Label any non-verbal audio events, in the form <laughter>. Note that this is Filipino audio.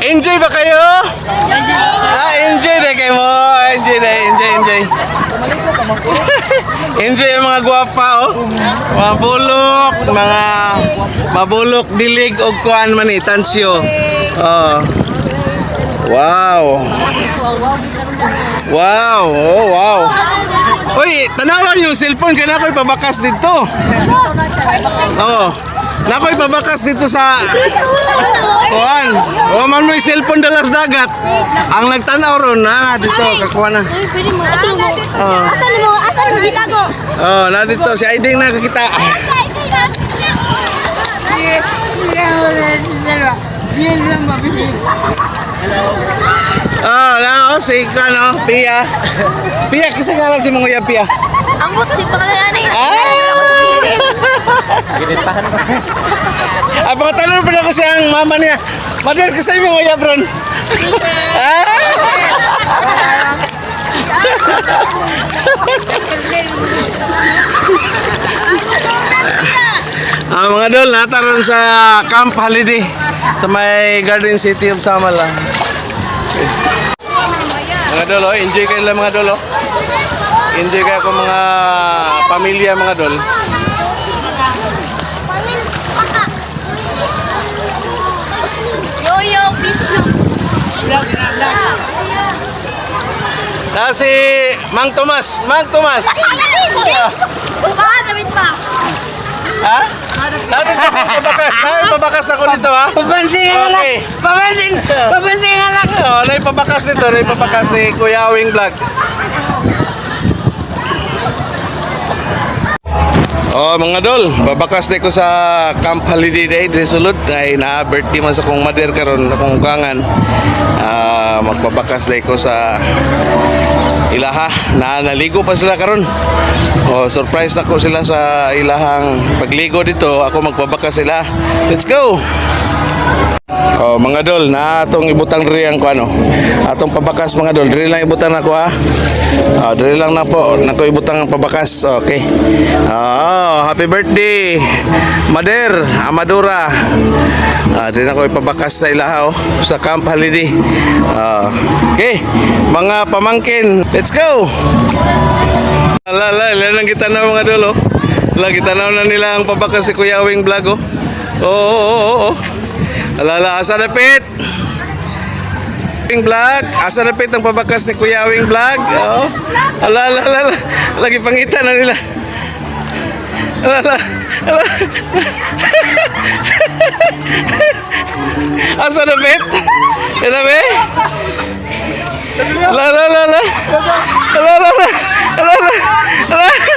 Enjoy ba kayo? Ah, enjoy na kayo mo. Enjoy na, enjoy, enjoy. <laughs> enjoy yung mga guwapa, oh. Mga bulok, mga mabulok, dilig, o kuan man eh, tansyo. Oh. Wow. Wow, oh wow. Uy, tanawan yung cellphone kaya na ako'y pabakas dito. Oo. Na ako'y pabakas dito sa kuan. O man mo'y cellphone dalas dagat. Ang nagtanaw ron na dito kakuha na. Oh. Asan mo? Asan mo gitago? Oh, na dito si Aiding nakakita. Oh, na oh, si ano, Pia. Pia, kisa ka lang si Manguya Pia. Ang buti pangalan <laughs> ni. Ah, baka tanong pa na kasi ang mama niya. Madal ka sa mga yabron. Ah, mga dol, nataron sa Camp Holiday sa may Garden City of Samala. Mga dol, oh, enjoy kayo lang mga dol. Oh. Enjoy kayo ko mga pamilya mga dol. Na si Mang Tomas, Mang Tomas. Baka damit pa. Ha? Natin ko pabakas. Natin pabakas ako dito ha. Papansin nga lang. Papansin. Papansin nga lang. Oh, na ipabakas nito, na ipabakas ni Kuya Wing Vlog. Oh, mga dol, babakas na ko sa Camp Holiday Day sulod ay na birthday man sa kong mother karon akong gangan. Ah, magbabakas na ko sa ilaha na naligo pa sila karon. Oh, surprise na ko sila sa ilahang pagligo dito. Ako magbabakas sila. Let's go. Oh, mga dol, na atong ibutang diri ang kuano. Atong pabakas mga dol, diri lang ibutang nako ha. Oh, diri lang na po, nako ibutang ang pabakas. Okay. Oh, happy birthday. Mader, Amadura. Ah, diri na ko ipabakas sa ilaha oh, sa Camp Holiday. Ah, okay. Mga pamangkin, let's go. Ala, ala, ilan ang kita na mga dol oh. Ala, kita na na nila ang pabakas si Kuya Wing Vlog oh. Oo, oo, oo, oo. Alala, asa na pit? Wing Vlog, asa na pit ang pabakas ni Kuya Wing Vlog? Oh. Alala, alala, lagi pangita na nila. Alala, alala. <laughs> asa na pit? Yan na? Ala, ala, ala. Ala, ala, ala. Ala, ala.